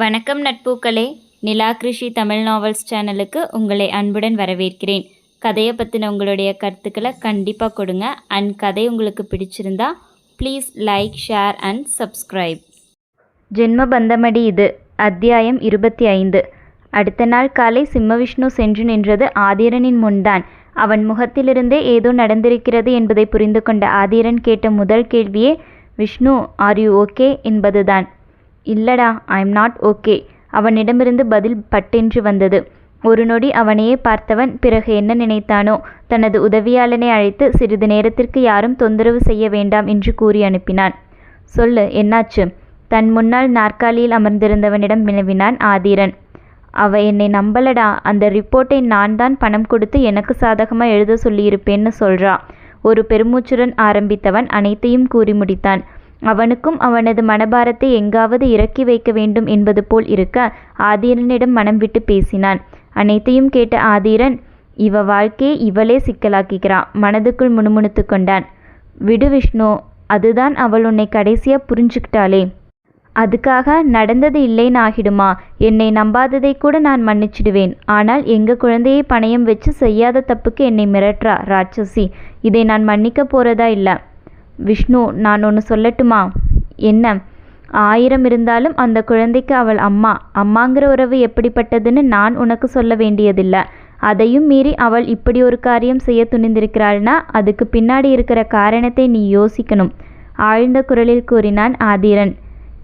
வணக்கம் நட்பூக்களே. நிலா கிருஷி தமிழ் நாவல்ஸ் சேனலுக்கு உங்களை அன்புடன் வரவேற்கிறேன். கதையை பற்றின உங்களுடைய கருத்துக்களை கண்டிப்பாக கொடுங்க. அண்ட் கதை உங்களுக்கு பிடிச்சிருந்தா please like share and subscribe ஜென்ம பந்தமடி இது அத்தியாயம் இருபத்தி ஐந்து. அடுத்த நாள் காலை சிம்மவிஷ்ணு சென்று நின்றது ஆதிரனின் முன்தான். அவன் முகத்திலிருந்தே ஏதோ நடந்திருக்கிறது என்பதை புரிந்து கொண்ட ஆதிரன் கேட்ட முதல் கேள்வியே விஷ்ணு ஆர் யூ ஓகே என்பதுதான். இல்லடா ஐ எம் நாட் ஓகே அவனிடமிருந்து பதில் பட்டென்று வந்தது. ஒரு நொடி அவனையே பார்த்தவன் பிறகு என்ன நினைத்தானோ? தனது உதவியாளனை அழைத்து சிறிது நேரத்திற்கு யாரும் தொந்தரவு செய்ய வேண்டாம் என்று கூறி அனுப்பினான். சொல்லு என்னாச்சு? தன் முன்னால் நாற்காலியில் அமர்ந்திருந்தவனிடம் வினவினான் ஆதிரன். அவ என்னை நம்பலடா. அந்த ரிப்போர்ட்டை நான் தான் பணம் கொடுத்து எனக்கு சாதகமாக எழுத சொல்லியிருப்பேன்னு சொல்றா. ஒரு பெருமூச்சுடன் ஆரம்பித்தவன் அனைத்தையும் கூறி முடித்தான். அவனுக்கும் அவனது மனபாரத்தை எங்காவது இறக்கி வைக்க வேண்டும் என்பது போல் இருக்க ஆதீரனிடம் மனம் விட்டு பேசினான். அனைத்தையும் கேட்ட ஆதீரன் இவ வாழ்க்கையை இவளே சிக்கலாக்கிக்கிறான் மனதுக்குள் முணுமுணுத்து கொண்டான். விடு விஷ்ணு அதுதான் அவள் உன்னை கடைசியா புரிஞ்சுக்கிட்டாளே. அதுக்காக நடந்தது இல்லைன்னு ஆகிடுமா? என்னை நம்பாததை கூட நான் மன்னிச்சிடுவேன். ஆனால் எங்க குழந்தையை பணயம் வச்சு செய்யாத தப்புக்கு என்னை மிரட்டுறா ராட்சசி. இதை நான் மன்னிக்க போறதா இல்லை? விஷ்ணு நான் ஒன்று சொல்லட்டுமா? என்ன? ஆயிரம் இருந்தாலும் அந்த குழந்தைக்கு அவள் அம்மா. அம்மாங்கிற உறவு எப்படிப்பட்டதுன்னு நான் உனக்கு சொல்ல வேண்டியதில்லை. அதையும் மீறி அவள் இப்படி ஒரு காரியம் செய்ய துணிந்திருக்கிறாள்னா அதுக்கு பின்னாடி இருக்கிற காரணத்தை நீ யோசிக்கணும். ஆழ்ந்த குரலில் கூறினான் ஆதிரன்.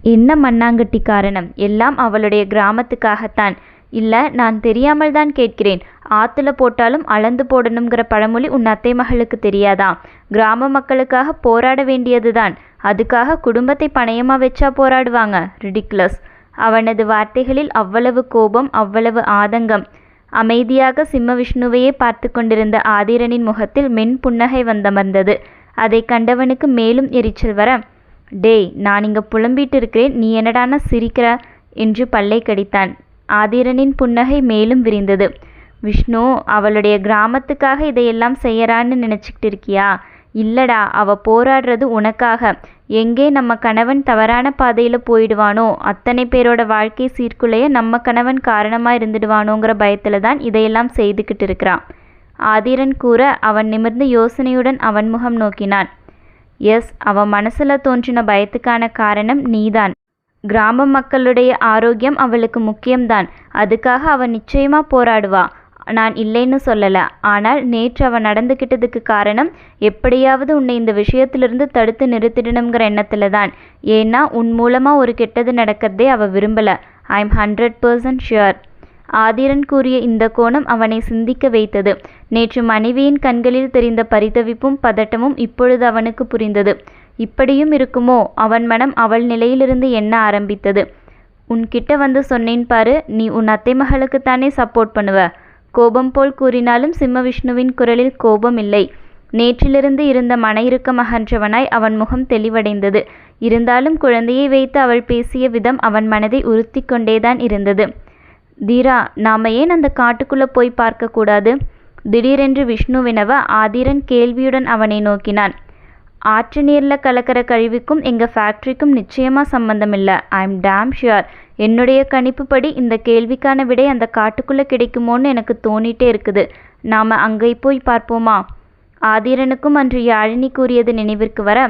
என்ன மண்ணாங்கட்டி காரணம் எல்லாம் அவளுடைய கிராமத்துக்காகத்தான். இல்லை நான் தெரியாமல் தான் கேட்கிறேன். ஆற்றுல போட்டாலும் அளந்து போடணுங்கிற பழமொழி உன் அத்தை மகளுக்கு தெரியாதா? கிராம மக்களுக்காக போராட வேண்டியதுதான். அதுக்காக குடும்பத்தை பணயமாக வச்சா போராடுவாங்க. ரிடிக்லஸ் அவனது வார்த்தைகளில் அவ்வளவு கோபம் அவ்வளவு ஆதங்கம். அமைதியாக சிம்ம விஷ்ணுவையே பார்த்து கொண்டிருந்த ஆதிரனின் முகத்தில் மென் புன்னகை வந்தமர்ந்தது. அதை கண்டவனுக்கு மேலும் எரிச்சல் வர டேய் நான் இங்கே புலம்பிட்டு இருக்கிறேன். நீ என்னடான சிரிக்கிற? என்று பல்லை கடித்தான். ஆதிரனின் புன்னகை மேலும் விரிந்தது. விஷ்ணு அவளுடைய கிராமத்துக்காக இதையெல்லாம் செய்யறான்னு நினச்சிக்கிட்டு இருக்கியா இல்லடா அவ போராடுறது உனக்காக. எங்கே நம்ம கணவன் தவறான பாதையில் போயிடுவானோ அத்தனை பேரோட வாழ்க்கை சீர்குலைய நம்ம கணவன் காரணமாக இருந்துடுவானோங்கிற பயத்தில் தான் இதையெல்லாம் செய்துக்கிட்டு இருக்கிறான் ஆதிரன் கூற அவன் நிமிர்ந்து யோசனையுடன் அவன் முகம் நோக்கினான். எஸ் அவன் மனசில் தோன்றின பயத்துக்கான காரணம் நீதான். கிராம மக்களுடைய ஆரோக்கியம் அவளுக்கு முக்கியம்தான். அதுக்காக அவன் நிச்சயமா போராடுவா. நான் இல்லைன்னு சொல்லலை. ஆனால் நேற்று அவன் நடந்துக்கிட்டதுக்கு காரணம் எப்படியாவது உன்னை இந்த விஷயத்திலிருந்து தடுத்து நிறுத்திடணுங்கிற எண்ணத்தில் தான் ஏன்னா உன் மூலமாக ஒரு கெட்டது நடக்கிறதே அவள் விரும்பலை. I am hundred percent sure Aadhiran கூறிய இந்த கோணம் அவனை சிந்திக்க வைத்தது. நேற்று மனைவியின் கண்களில் தெரிந்த பரிதவிப்பும் பதட்டமும் இப்பொழுது அவனுக்கு புரிந்தது. இப்படியும் இருக்குமோ? அவன் மனம் அவள் நிலையிலிருந்து எண்ண ஆரம்பித்தது? உன்கிட்ட வந்து சொன்னேன் பாரு நீ உன் அத்தை மகளுக்குத்தானே சப்போர்ட் பண்ணுவ. கோபம் போல் கூறினாலும் சிம்ம விஷ்ணுவின் குரலில் கோபம் இல்லை. நேற்றிலிருந்து இருந்த மன இறுக்கம் அகன்றவனாய் அவன் முகம் தெளிவடைந்தது. இருந்தாலும் குழந்தையை வைத்து அவள் பேசிய விதம் அவன் மனதை உறுத்தி கொண்டேதான் இருந்தது. தீரா நாம ஏன் அந்த காட்டுக்குள்ளே போய் பார்க்கக்கூடாது திடீரென்று விஷ்ணுவினவ ஆதிரன் கேள்வியுடன் அவனை நோக்கினான். ஆற்று நீரில் கலக்கிற கழிவுக்கும் எங்கள் ஃபேக்ட்ரிக்கும் நிச்சயமாக சம்பந்தம் இல்லை ஐ எம் டேம் ஷியோர் என்னுடைய கணிப்புப்படி இந்த கேள்விக்கான விடை அந்த காட்டுக்குள்ளே கிடைக்குமோன்னு எனக்கு தோணிட்டே இருக்குது. நாம் அங்கே போய் பார்ப்போமா? ஆதிரனுக்கும் அன்று யாழினி கூறியது நினைவிற்கு வர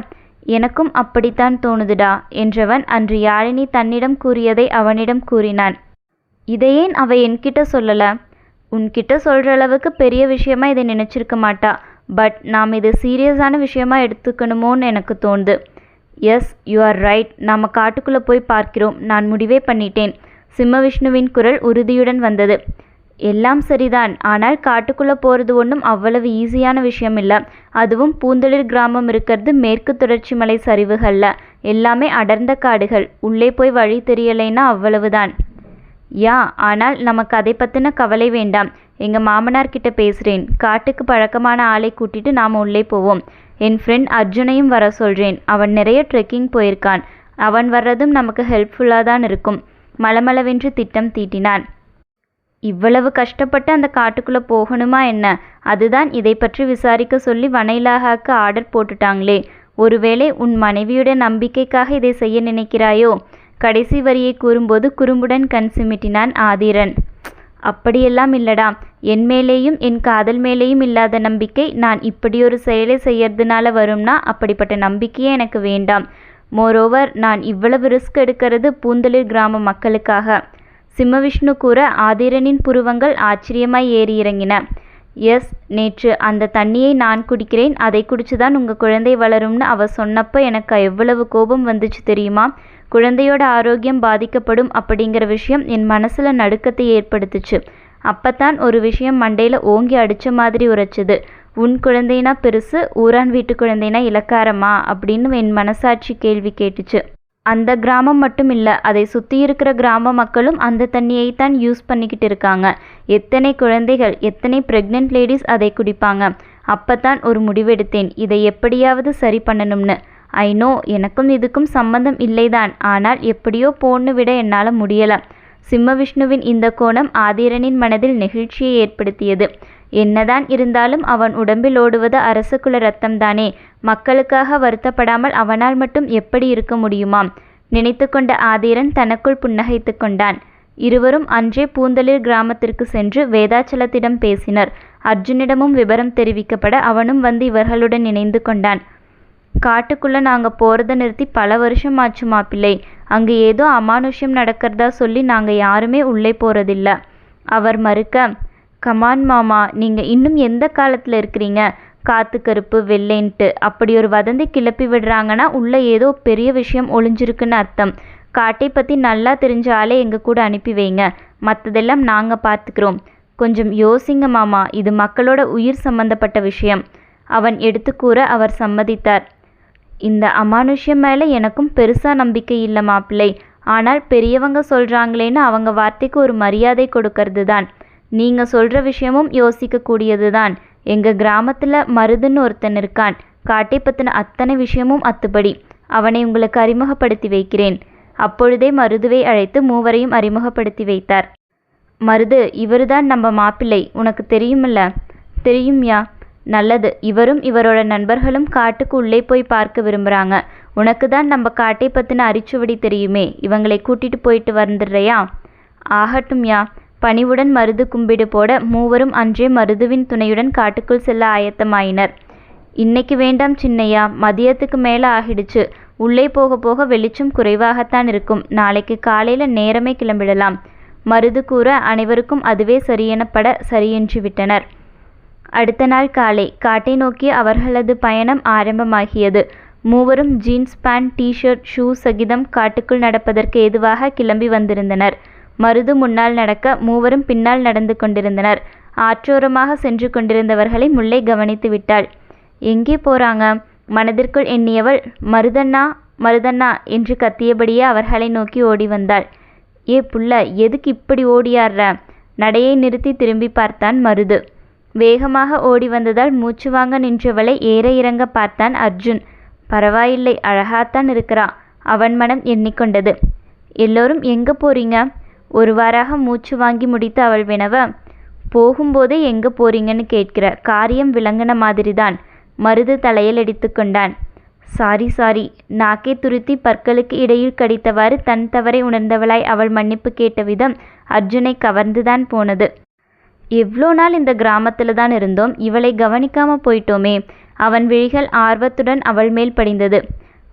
எனக்கும் அப்படித்தான் தோணுதுடா என்றவன் அன்று யாழினி தன்னிடம் கூறியதை அவனிடம் கூறினான். இதையேன் அவ என்கிட்ட சொல்லலை? உன்கிட்ட சொல்கிற அளவுக்கு பெரிய விஷயமா இதை நினச்சிருக்க மாட்டா. பட் நாம் இது சீரியஸான விஷயமா எடுத்துக்கணுமோன்னு எனக்கு தோணுது. எஸ் யூ ஆர் ரைட் நாம் காட்டுக்குள்ளே போய் பார்க்கிறோம். நான் முடிவே பண்ணிட்டேன். சிம்ம விஷ்ணுவின் குரல் உறுதியுடன் வந்தது. எல்லாம் சரிதான். ஆனால் காட்டுக்குள்ளே போகிறது ஒன்றும் அவ்வளவு ஈஸியான விஷயம் இல்லை அதுவும் பூந்தளிர் கிராமம் இருக்கிறது மேற்கு தொடர்ச்சி மலை சரிவுகளில். எல்லாமே அடர்ந்த காடுகள். உள்ளே போய் வழி தெரியலைன்னா அவ்வளவுதான். யா ஆனால் நமக்கு அதை பற்றின கவலை வேண்டாம். எங்கள் மாமனார் கிட்ட பேசுகிறேன் காட்டுக்கு பழக்கமான ஆளை கூட்டிட்டு நாம் உள்ளே போவோம். என் ஃப்ரெண்ட் அர்ஜுனையும் வர சொல்கிறேன் அவன் நிறைய ட்ரெக்கிங் போயிருக்கான். அவன் வர்றதும் நமக்கு ஹெல்ப்ஃபுல்லாக தான் இருக்கும். மலமளவென்று திட்டம் தீட்டினான். இவ்வளவு கஷ்டப்பட்டு அந்த காட்டுக்குள்ளே போகணுமா என்ன? அதுதான் இதை பற்றி விசாரிக்க சொல்லி வனைலாகாக்கு ஆர்டர் போட்டுட்டாங்களே. ஒருவேளை உன் மனைவியுடைய நம்பிக்கைக்காக இதை செய்ய நினைக்கிறாயோ? கடைசி வரியை கூறும்போது குறும்புடன் கண் சிமிட்டினான் ஆதிரன். அப்படியெல்லாம் இல்லடா. என் மேலேயும் என் காதல் மேலேயும் இல்லாத நம்பிக்கை நான் இப்படியொரு செயலை செய்யறதுனால வரும்னா அப்படிப்பட்ட நம்பிக்கையே எனக்கு வேண்டாம். மோரோவர் நான் இவ்வளவு ரிஸ்க் எடுக்கிறது பூந்தளிர் கிராம மக்களுக்காக. சிம்மவிஷ்ணு கூற ஆதிரனின் புருவங்கள் ஆச்சரியமாய் ஏறி இறங்கின. எஸ் நேற்று அந்த தண்ணியை நான் குடிக்கிறேன். அதை குடிச்சுதான் உங்க குழந்தை வளரும்னு அவ சொன்னப்ப எனக்கு எவ்வளவு கோபம் வந்துச்சு தெரியுமா? குழந்தையோட ஆரோக்கியம் பாதிக்கப்படும் அப்படிங்கிற விஷயம் என் மனசுல நடுக்கத்தை ஏற்படுத்துச்சு. அப்பத்தான் ஒரு விஷயம் மண்டையில் ஓங்கி அடித்த மாதிரி உரைச்சிது. உன் குழந்தைனா பெருசு ஊரான் வீட்டு குழந்தைனா இலக்காரமா அப்படின்னு என் மனசாட்சி கேள்வி கேட்டுச்சு. அந்த கிராமம் மட்டும் இல்லை அதை சுற்றி இருக்கிற கிராம மக்களும் அந்த தண்ணியை தான் யூஸ் பண்ணிக்கிட்டு இருக்காங்க. எத்தனை குழந்தைகள் எத்தனை ப்ரெக்னென்ட் லேடிஸ் அதை குடிப்பாங்க. அப்பதான் ஒரு முடிவெடுத்தேன். இதை எப்படியாவது சரி பண்ணணும்னு. ஐ நோ எனக்கும் இதுக்கும் சம்பந்தம் இல்லைதான். ஆனால் எப்படியோ போன்னு விட என்னால் முடியலை. சிம்ம விஷ்ணுவின் இந்த கோணம் ஆதிரனின் மனதில் நெகிழ்ச்சியை ஏற்படுத்தியது. என்னதான் இருந்தாலும் அவன் உடம்பில் ஓடுவது அரசகுல ரத்தம்தானே. மக்களுக்காக வருத்தப்படாமல் அவனால் மட்டும் எப்படி இருக்க முடியுமாம்? நினைத்து கொண்ட ஆதிரன் தனக்குள் புன்னகைத்து கொண்டான். இருவரும் அன்றே பூந்தளிர் கிராமத்திற்கு சென்று வேதாச்சலத்திடம் பேசினர். அர்ஜுனிடமும் விவரம் தெரிவிக்கப்பட அவனும் வந்து இவர்களுடன் இணைந்து கொண்டான். காட்டுக்குள்ள நாங்க போறதை நிறுத்தி பல வருஷம் ஆச்சு மாப்பிள்ளை. அங்கு ஏதோ அமானுஷ்யம் நடக்கிறதா சொல்லி நாங்கள் யாருமே உள்ளே போகிறதில்ல அவர் மறுக்க கமான் மாமா நீங்கள் இன்னும் எந்த காலத்தில் இருக்கிறீங்க? காத்து கருப்பு வெள்ளைன்ட்டு. அப்படி ஒரு வதந்தி கிளப்பி விடுறாங்கன்னா உள்ளே ஏதோ பெரிய விஷயம் ஒளிஞ்சிருக்குன்னு அர்த்தம். காட்டை பற்றி நல்லா தெரிஞ்ச ஆளே கூட அனுப்பி வைங்க. மற்றதெல்லாம் நாங்கள் பார்த்துக்கிறோம் கொஞ்சம் யோசிங்க மாமா இது மக்களோட உயிர் சம்பந்தப்பட்ட விஷயம். அவன் எடுத்து கூற அவர் சம்மதித்தார். இந்த அமானுஷ்யம் மேலே எனக்கும் பெருசாக நம்பிக்கை இல்லை மாப்பிள்ளை. ஆனால் பெரியவங்க சொல்கிறாங்களேன்னு அவங்க வார்த்தைக்கு ஒரு மரியாதை கொடுக்கறது தான் நீங்கள் சொல்கிற விஷயமும் யோசிக்கக்கூடியது தான் எங்கள் கிராமத்தில் மருதுன்னு ஒருத்தன் இருக்கான். காட்டை பற்றின அத்தனை விஷயமும் அத்துப்படி. அவனை உங்களுக்கு அறிமுகப்படுத்தி வைக்கிறேன். அப்பொழுதே மருதுவை அழைத்து மூவரையும் அறிமுகப்படுத்தி வைத்தார். மருது இவருதான் நம்ம மாப்பிள்ளை. உனக்கு தெரியுமில்ல? தெரியும்யா? நல்லது. இவரும் இவரோட நண்பர்களும் காட்டுக்கு உள்ளே போய் பார்க்க விரும்புகிறாங்க உனக்கு தான் நம்ம காட்டை பற்றின அரிச்சுவடி தெரியுமே. இவங்களை கூட்டிட்டு போயிட்டு வந்துடுறியா? ஆகட்டும்யா. பணிவுடன் மருது கும்பிடு போட மூவரும் அன்றே மருதுவின் துணையுடன் காட்டுக்குள் செல்ல ஆயத்தமாயினர். இன்னைக்கு வேண்டாம் சின்னையா. மதியத்துக்கு மேலே ஆகிடுச்சு. உள்ளே போக போக வெளிச்சம் குறைவாகத்தான் இருக்கும். நாளைக்கு காலையில் நேரமே கிளம்பிடலாம். மருது கூற அனைவருக்கும் அதுவே சரியெனப்பட சரியென்று விட்டனர் அடுத்த நாள் காலை காட்டை நோக்கி அவர்களது பயணம் ஆரம்பமாகியது. மூவரும் jeans pant T shirt shoe சகிதம் காட்டுக்குள் நடப்பதற்கு ஏதுவாக கிளம்பி வந்திருந்தனர். மருது முன்னால் நடக்க மூவரும் பின்னால் நடந்து கொண்டிருந்தனர். ஆற்றோரமாக சென்று கொண்டிருந்தவர்களை முல்லை கவனித்து விட்டாள். எங்கே போறாங்க? மனதிற்குள் எண்ணியவள் மருதண்ணா மருதண்ணா என்று கத்தியபடியே அவர்களை நோக்கி ஓடி வந்தாள். ஏ புள்ள எதுக்கு இப்படி ஓடியாடுற? நடையை நிறுத்தி திரும்பி பார்த்தான் மருது. வேகமாக ஓடி வந்ததால் மூச்சு வாங்க நின்றவளை ஏற இறங்க பார்த்தான் அர்ஜுன். பரவாயில்லை அழகாத்தான் இருக்கிறா அவன் மனம் எண்ணிக்கொண்டது. எல்லோரும் எங்கே போறீங்க? ஒருவாறாக மூச்சு வாங்கி முடித்து அவள் வினவ. போகும்போதே எங்கே போறீங்கன்னு கேட்கிற காரியம் விளங்கின மாதிரிதான் மருது தலையில் அடித்து கொண்டான். சாரி சாரி நாக்கே துருத்தி பற்களுக்கு இடையில் கடித்தவாறு தன் தவறை உணர்ந்தவளாய் அவள் மன்னிப்பு கேட்ட விதம் அர்ஜுனை கவர்ந்துதான் போனது. எவ்வளோ நாள் இந்த கிராமத்தில் தான் இருந்தோம். இவளை கவனிக்காம போயிட்டோமே. அவன் விழிகள் ஆர்வத்துடன் அவள் மேல் படிந்தது.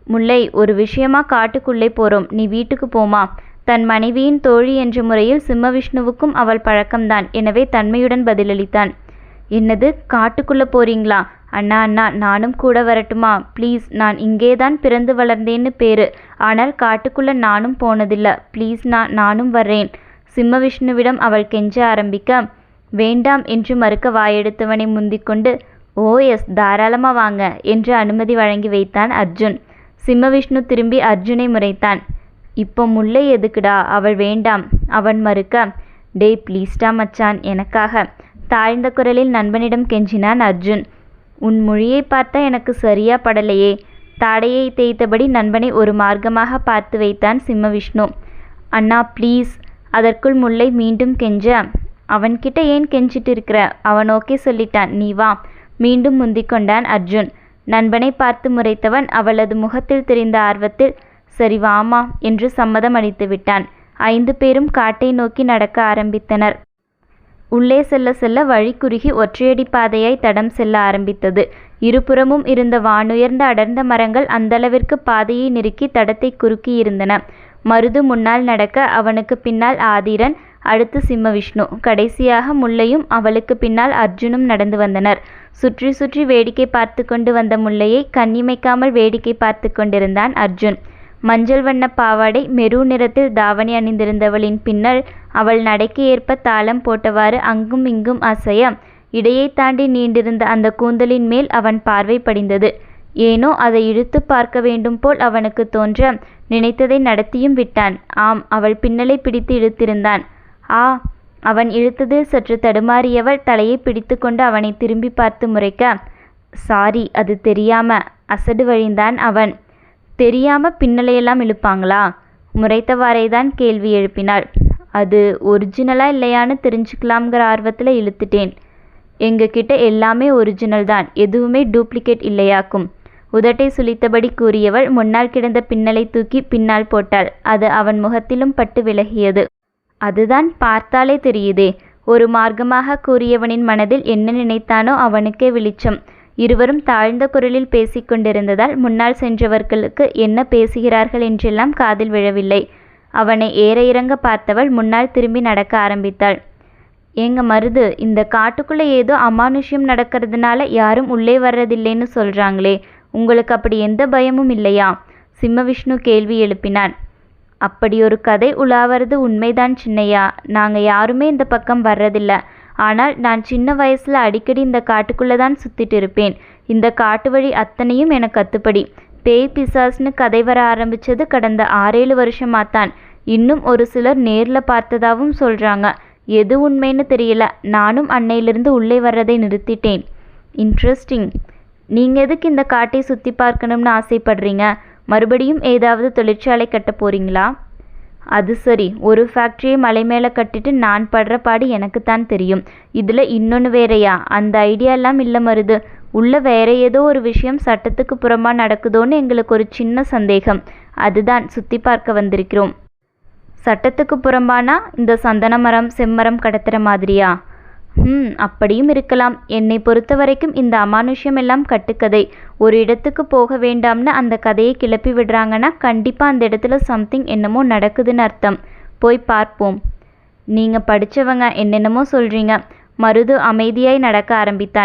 முல்லை ஒரு விஷயமா காட்டுக்குள்ளே போறோம். நீ வீட்டுக்கு போமா? தன் மனைவியின் தோழி என்ற முறையில் சிம்மவிஷ்ணுவுக்கும் அவள் பழக்கம்தான். எனவே தன்மையுடன் பதிலளித்தான். என்னது? காட்டுக்குள்ளே போறீங்களா? அண்ணா அண்ணா நானும் கூட வரட்டுமா? ப்ளீஸ் நான் இங்கே தான் பிறந்து வளர்ந்தேன்னு பேரு. ஆனால் காட்டுக்குள்ளே நானும் போனதில்ல. ப்ளீஸ் நான் நானும் வர்றேன். சிம்ம விஷ்ணுவிடம் அவள் கெஞ்ச ஆரம்பிக்க வேண்டாம் என்று மறுக்க வாயெடுத்தவனை முந்திக்கொண்டு ஓ எஸ் தாராளமா வாங்க என்று அனுமதி வழங்கி வைத்தான் அர்ஜுன். சிம்மவிஷ்ணு திரும்பி அர்ஜுனை முறைத்தான். இப்போ முல்லை எதுக்குடா? அவள் வேண்டாம். அவன் மறுக்க டேய் ப்ளீஸ்டா மச்சான் எனக்காக. தாழ்ந்த குரலில் நண்பனிடம் கெஞ்சினான் அர்ஜுன். உன் மொழியை பார்த்தா எனக்கு சரியா படலையே. தாடையை தேய்த்தபடி நண்பனை ஒரு மார்க்கமாக பார்த்து வைத்தான் சிம்மவிஷ்ணு. அண்ணா ப்ளீஸ் அதற்குள் முல்லை மீண்டும் கெஞ்ச அவன்கிட்ட ஏன் கெஞ்சிட்டு இருக்கிற அவன் ஓகே சொல்லிட்டான். நீ வா. மீண்டும் முந்திக் கொண்டான் அர்ஜுன். நண்பனை பார்த்து முறைத்தவன் அவளது முகத்தில் தெரிந்த ஆர்வத்தில் சரி வாமா என்று சம்மதம் அளித்து விட்டான். ஐந்து பேரும் காட்டை நோக்கி நடக்க ஆரம்பித்தனர். உள்ளே செல்ல செல்ல வழி குறுகி ஒற்றையடி பாதையாய் தடம் செல்ல ஆரம்பித்தது. இருபுறமும் இருந்த வானுயர்ந்த அடர்ந்த மரங்கள் அந்தளவிற்கு பாதையை நெருக்கி தடத்தை குறுக்கியிருந்தன. மருது முன்னால் நடக்க அவனுக்கு பின்னால் ஆதிரன் அடுத்து சிம்ம விஷ்ணு. கடைசியாக முல்லையும் அவளுக்கு பின்னால் அர்ஜுனும் நடந்து வந்தனர். சுற்றி சுற்றி வேடிக்கை பார்த்து கொண்டு வந்த முல்லையை கண்ணிமைக்காமல் வேடிக்கை பார்த்து கொண்டிருந்தான் அர்ஜுன். மஞ்சள் வண்ண பாவாடை மெரு நிறத்தில் தாவணி அணிந்திருந்தவளின் பின்னர் அவள் நடைக்கு ஏற்ப தாளம் போட்டவாறு அங்கும் இங்கும் அசைய இடையை தாண்டி நீண்டிருந்த அந்த கூந்தலின் மேல் அவன் பார்வை படிந்தது. ஏனோ அதை இழுத்து பார்க்க வேண்டும் போல் அவனுக்கு தோன்ற நினைத்ததை நடத்தியும் விட்டான். ஆம் அவள் பின்னலை பிடித்து இழுத்திருந்தான். ஆ அவன் இழுத்ததில் சற்று தடுமாறியவள் தலையை பிடித்துக்கொண்டு அவனை திரும்பி பார்த்து முறைக்க சாரி அது தெரியாம. அசடு வழிந்தான் அவன். தெரியாம பின்னலையெல்லாம் இழுப்பாங்களா? முறைத்தவாறே தான் கேள்வி எழுப்பினாள். அது ஒரிஜினலா இல்லையான்னு தெரிஞ்சுக்கலாம்ங்கிற ஆர்வத்தில் இழுத்துட்டேன். எங்ககிட்ட எல்லாமே ஒரிஜினல் தான். எதுவுமே டூப்ளிகேட் இல்லையாக்கும். உதட்டை சுழித்தபடி கூறியவள் முன்னால் கிடந்த பின்னலை தூக்கி பின்னால் போட்டாள். அது அவன் முகத்திலும் பட்டு விலகியது. அதுதான் பார்த்தாலே தெரியுதே. ஒரு மார்க்கமாக கூறியவனின் மனதில் என்ன நினைத்தானோ அவனுக்கே வெளிச்சம். இருவரும் தாழ்ந்த குரலில் பேசிக் கொண்டிருந்ததால் முன்னால் சென்றவர்களுக்கு என்ன பேசுகிறார்கள் என்றெல்லாம் காதில் விழவில்லை. அவனை ஏற இறங்க பார்த்தவள் முன்னால் திரும்பி நடக்க ஆரம்பித்தாள். ஏங்க மருது இந்த காட்டுக்குள்ளே ஏதோ அமானுஷ்யம் நடக்கிறதுனால யாரும் உள்ளே வர்றதில்லைன்னு சொல்கிறாங்களே உங்களுக்கு அப்படி எந்த பயமும் இல்லையா? சிம்மவிஷ்ணு கேள்வி எழுப்பினான். அப்படி ஒரு கதை உலாவறது உண்மைதான் சின்னையா. நாங்கள் யாருமே இந்த பக்கம் வர்றதில்ல. ஆனால் நான் சின்ன வயசில் அடிக்கடி இந்த காட்டுக்குள்ளே தான் சுற்றிட்டு இருப்பேன். இந்த காட்டு வழி அத்தனையும் எனக்கு கத்துப்படி பேய் பிசாஸ்னு கதை வர ஆரம்பிச்சது கடந்த ஆறேழு வருஷமாத்தான் இன்னும் ஒரு சிலர் நேரில் பார்த்ததாகவும் சொல்கிறாங்க எது உண்மைன்னு தெரியல. நானும் அன்னையிலிருந்து உள்ளே வர்றதை நிறுத்திட்டேன். இன்ட்ரெஸ்டிங் நீங்கள் எதுக்கு இந்த காட்டை சுற்றி பார்க்கணும்னு ஆசைப்படுறீங்க? மறுபடியும் ஏதாவது தொழிற்சாலை கட்ட போறீங்களா? அது சரி ஒரு ஃபேக்ட்ரியை மலை மேலே கட்டிட்டு நான் படுற பாடு எனக்கு தான் தெரியும். இதில் இன்னொன்று வேறையா? அந்த ஐடியாலாம் இல்லை மருது. உள்ள வேற ஏதோ ஒரு விஷயம் சட்டத்துக்கு புறமாக நடக்குதோன்னு எங்களுக்கு ஒரு சின்ன சந்தேகம். அதுதான் சுற்றி பார்க்க வந்திருக்கிறோம். சட்டத்துக்கு புறம்பானா இந்த சந்தன மரம் செம்மரம் கடத்துகிற மாதிரியா? ம் அப்படியும் இருக்கலாம். என்னை பொறுத்த வரைக்கும் இந்த அமானுஷ்யம் எல்லாம் கட்டுக்கதை. ஒரு இடத்துக்கு போக வேண்டாம்னு அந்த கதையை கிளப்பி விடுறாங்கன்னா கண்டிப்பாக அந்த இடத்துல சம்திங் என்னமோ நடக்குதுன்னு அர்த்தம். போய் பார்ப்போம். நீங்கள் படித்தவங்க என்னென்னமோ சொல்கிறீங்க மருது அமைதியாய் நடக்க ஆரம்பித்தான்